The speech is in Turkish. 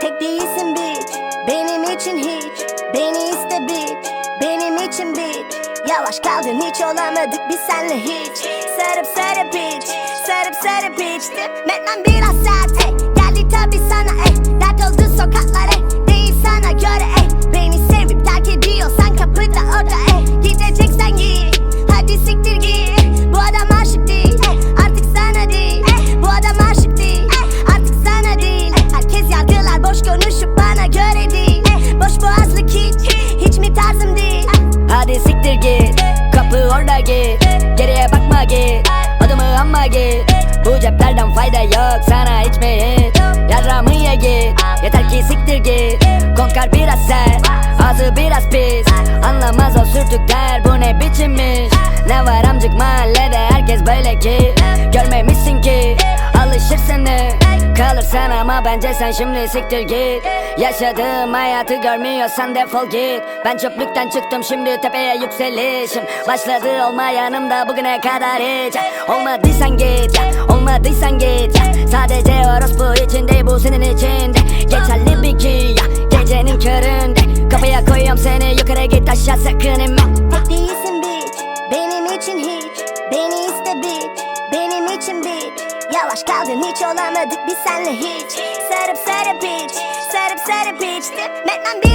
Tek değilsin bitch. Benim için hiç. Beni iste bitch. Benim için bitch. Yavaş kaldın hiç olamadık biz senle hiç. Sarıp sarıp bitch Sarıp sarıp bitch Metmem biraz sert. Ey Hadi siktir git. Kapı orada git. Geriye bakma git. Adımı anma git. Bu ceplerden fayda yok Sana hiç mi hiç Yarramı ye git. Yeter ki siktir git. Konkar biraz sert Ağzı biraz pis. Anlamaz o sürtükler Bu ne biçimmiş Ne var amcık mahallede Herkes böyle ki. Görmemişsin ki Alışırsın de Kalırsan ama bence sen şimdi siktir git. Yaşadığım hayatı görmüyorsan defol git. Ben çöplükten çıktım şimdi tepeye yükselişim. Başladı olma yanımda bugüne kadar hiç. Olmadıysan git ya olmadıysan git ya. Sadece orospu için değil bu senin için de Geçerli bir ki ya gecenin köründe. Kafaya koyuyorum seni yukarı git aşağı sakın inme. Tek değilsin bitch Benim için hiç. Beni iste bitch Benim için bitch Yavaş kaldın hiç olamadık biz senle hiç. Sarıp sarıp bitch Sarıp sarıp bitch Metmem ey